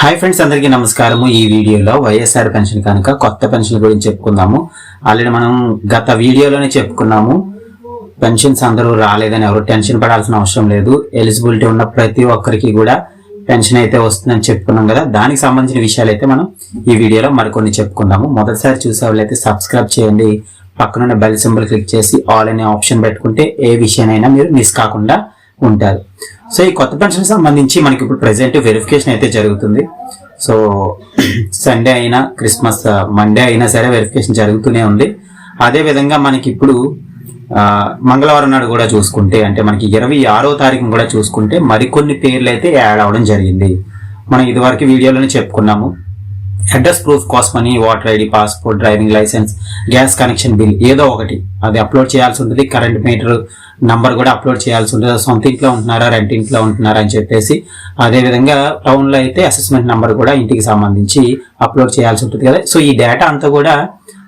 Hi friends అందరికీ నమస్కారము. ఈ వీడియోలో వైఎస్ఆర్ పెన్షన్ కనుక కొత్త పెన్షన్ గురించి చెప్పుకుందాము. ఆల్రెడీ మనం గత వీడియోలోనే చెప్పుకున్నాము. పెన్షన్స్ అందరూ రాలేదని ఎవరు టెన్షన్ పడాల్సిన అవసరం లేదు. ఎలిజిబిలిటీ ఉన్న ప్రతి ఒక్కరికి కూడా పెన్షన్ అయితే వస్తుందని చెప్పుకున్నాం కదా. దానికి సంబంధించిన విషయాలు అయితే మనం ఈ వీడియోలో మరికొన్ని చెప్పుకుందాము. మొదటిసారి చూసే వాళ్ళైతే సబ్స్క్రైబ్ చేయండి. పక్కనున్న బెల్ సింబల్ క్లిక్ చేసి ఆల్ అనే ఆప్షన్ పెట్టుకుంటే ఏ విషయానైనా మీరు మిస్ కాకుండా ఉంటారు. సో ఈ కొత్త పెన్షన్ సంబంధించి మనకి ఇప్పుడు ప్రెసెంట్ వెరిఫికేషన్ అయితే జరుగుతుంది. సో సండే అయినా క్రిస్మస్ మండే uh, అయినా సరే వెరిఫికేషన్ జరుగుతూనే ఉంది. అదే విధంగా మనకి ఇప్పుడు మంగళవారం నాడు కూడా చూసుకుంటే అంటే మనకి ఇరవై ఆరో తారీఖు కూడా చూసుకుంటే మరికొన్ని పేర్లు అయితే యాడ్ అవడం జరిగింది. మనం ఇదివరకు వీడియోలోనే చెప్పుకున్నాము. అడ్రస్ ప్రూఫ్ కోసం అని voter ID passport driving licence gas connection bill ఏదో ఒకటి. అది అప్లోడ్ చేయాల్సి ఉంటుంది. కరెంట్ మీటర్ నంబర్ కూడా అప్లోడ్ చేయాల్సి ఉంటుంది. సొంత ఇంట్లో ఉంటున్నారా రెంట్ ఇంట్లో ఉంటున్నారా అని చెప్పేసి అదే విధంగా అయితే అసెస్మెంట్ నంబర్ కూడా ఇంటికి సంబంధించి అప్లోడ్ చేయాల్సి ఉంటుంది కదా. సో ఈ డేటా అంతా కూడా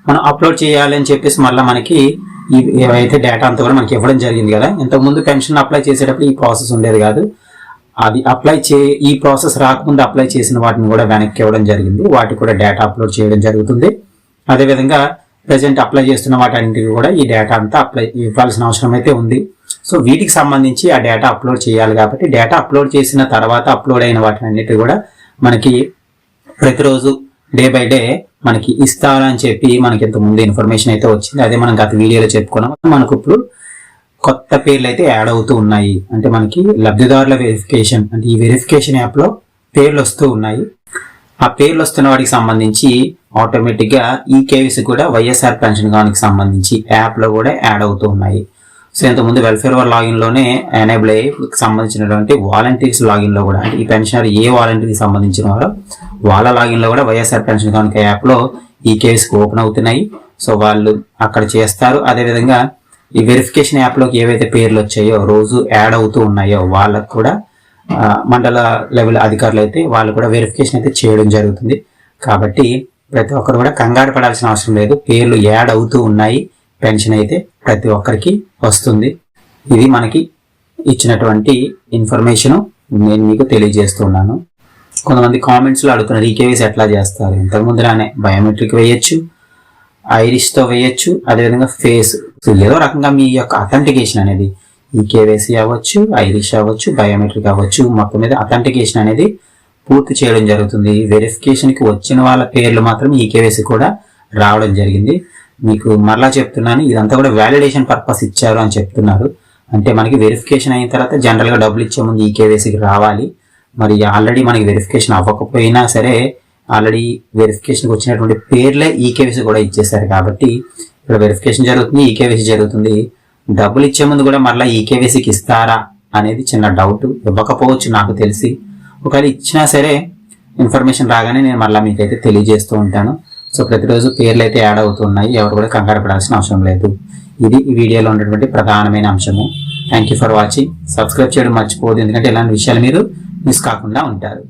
మనం అప్లోడ్ చేయాలి అని చెప్పేసి మళ్ళీ మనకి ఏవైతే డేటా అంతా కూడా మనకి ఇవ్వడం జరిగింది కదా. ఇంతకుముందు పెన్షన్ అప్లై చేసేటప్పుడు ఈ ప్రాసెస్ ఉండేది కాదు. అది అప్లై చే ఈ ప్రాసెస్ రాకముందు అప్లై చేసిన వాటిని కూడా వెనక్కి ఇవ్వడం జరిగింది. వాటికి కూడా డేటా అప్లోడ్ చేయడం జరుగుతుంది. అదేవిధంగా ప్రజెంట్ అప్లై చేస్తున్న వాటన్నింటికి కూడా ఈ డేటా అంతా అప్లై ఇవ్వాల్సిన అవసరం అయితే ఉంది. సో వీటికి సంబంధించి ఆ డేటా అప్లోడ్ చేయాలి కాబట్టి డేటా అప్లోడ్ చేసిన తర్వాత అప్లోడ్ అయిన వాటినన్నిటి కూడా మనకి ప్రతిరోజు డే బై డే మనకి ఇస్తారని చెప్పి మనకి ఇంత ముందు ఇన్ఫర్మేషన్ అయితే వచ్చింది. అదే మనం గత వీడియోలో చెప్పుకున్నాం. మనకు ఇప్పుడు కొత్త పేర్లు అయితే యాడ్ అవుతూ ఉన్నాయి. అంటే మనకి లబ్ధిదారుల వెరిఫికేషన్ అంటే ఈ వెరిఫికేషన్ యాప్లో పేర్లు వస్తూ ఉన్నాయి. ఆ పేర్లు వస్తున్న వాడికి సంబంధించి ఆటోమేటిక్గా ఈ కేవీసీ కూడా వైఎస్ఆర్ పెన్షన్ కానికి సంబంధించి యాప్లో కూడా యాడ్ అవుతూ ఉన్నాయి. సో ఇంతకుముందు వెల్ఫేర్ లాగిన్ లాగిన్లోనే ఎనేబుల్ అయ్యి సంబంధించినటువంటి వాలంటీర్స్ లాగిన్లో కూడా అంటే ఈ పెన్షనర్ ఏ వాలంటీర్కి సంబంధించిన వారో వాళ్ళ లాగిన్లో కూడా వైఎస్ఆర్ పెన్షన్ కానుక యాప్లో ఈ కేవీసీకి ఓపెన్ అవుతున్నాయి. సో వాళ్ళు అక్కడ చేస్తారు. అదేవిధంగా ఈ వెరిఫికేషన్ యాప్లోకి ఏవైతే పేర్లు వచ్చాయో రోజు యాడ్ అవుతూ ఉన్నాయో వాళ్ళకు కూడా మండల లెవెల్ అధికారులు అయితే వాళ్ళు కూడా వెరిఫికేషన్ అయితే చేయడం జరుగుతుంది. కాబట్టి ప్రతి ఒక్కరు కూడా కంగారు పడాల్సిన అవసరం లేదు. పేర్లు యాడ్ అవుతూ ఉన్నాయి. పెన్షన్ అయితే ప్రతి ఒక్కరికి వస్తుంది. ఇది మనకి ఇచ్చినటువంటి ఇన్ఫర్మేషన్ నేను మీకు తెలియజేస్తున్నాను. కొంతమంది కామెంట్స్లో అడుగుతున్నారు ఈ ఎట్లా చేస్తారు? ఇంతకు ముందులానే బయోమెట్రిక్ వేయచ్చు ఐరిష్తో వేయచ్చు అదేవిధంగా ఫేస్ సో ఏదో రకంగా మీ యొక్క అథెంటికేషన్ అనేది. ఈ కేవైసీ అవ్వచ్చు ఐరిష్ అవ్వచ్చు బయోమెట్రిక్ అవ్వచ్చు మొత్తం మీద అథెంటికేషన్ అనేది పూర్తి చేయడం జరుగుతుంది. వెరిఫికేషన్కి వచ్చిన వాళ్ళ పేర్లు మాత్రం ఈ కేవైసీ కూడా రావడం జరిగింది. మీకు మరలా చెప్తున్నాను ఇదంతా కూడా వ్యాలిడేషన్ పర్పస్ ఇచ్చారు అని చెప్తున్నారు. అంటే మనకి వెరిఫికేషన్ అయిన తర్వాత జనరల్గా డబ్బులు ఇచ్చే ముందు ఈ కేవైసీకి రావాలి. మరి ఆల్రెడీ మనకి వెరిఫికేషన్ అవ్వకపోయినా సరే ఆల్రెడీ వెరిఫికేషన్కి వచ్చినటువంటి పేర్లే ఈ కేవైసీ కూడా ఇచ్చేసారు కాబట్టి ఇక్కడ వెరిఫికేషన్ జరుగుతుంది ఈకేవీసీ జరుగుతుంది. డబ్బులు ఇచ్చే ముందు కూడా మళ్ళీ ఈకేవీసీకి ఇస్తారా అనేది చిన్న డౌట్ ఇవ్వకపోవచ్చు నాకు తెలిసి. ఒకవేళ ఇచ్చినా సరే ఇన్ఫర్మేషన్ రాగానే నేను మళ్ళీ మీకైతే తెలియజేస్తూ ఉంటాను. సో ప్రతిరోజు పేర్లు అయితే యాడ్ అవుతున్నాయి ఎవరు కూడా కంగారు పడాల్సిన అవసరం లేదు. ఇది ఈ వీడియోలో ఉన్నటువంటి ప్రధానమైన అంశము. Thank you for watching subscribe చేయడం మర్చిపోదు ఎందుకంటే ఇలాంటి విషయాలు మీరు మిస్ కాకుండా ఉంటారు.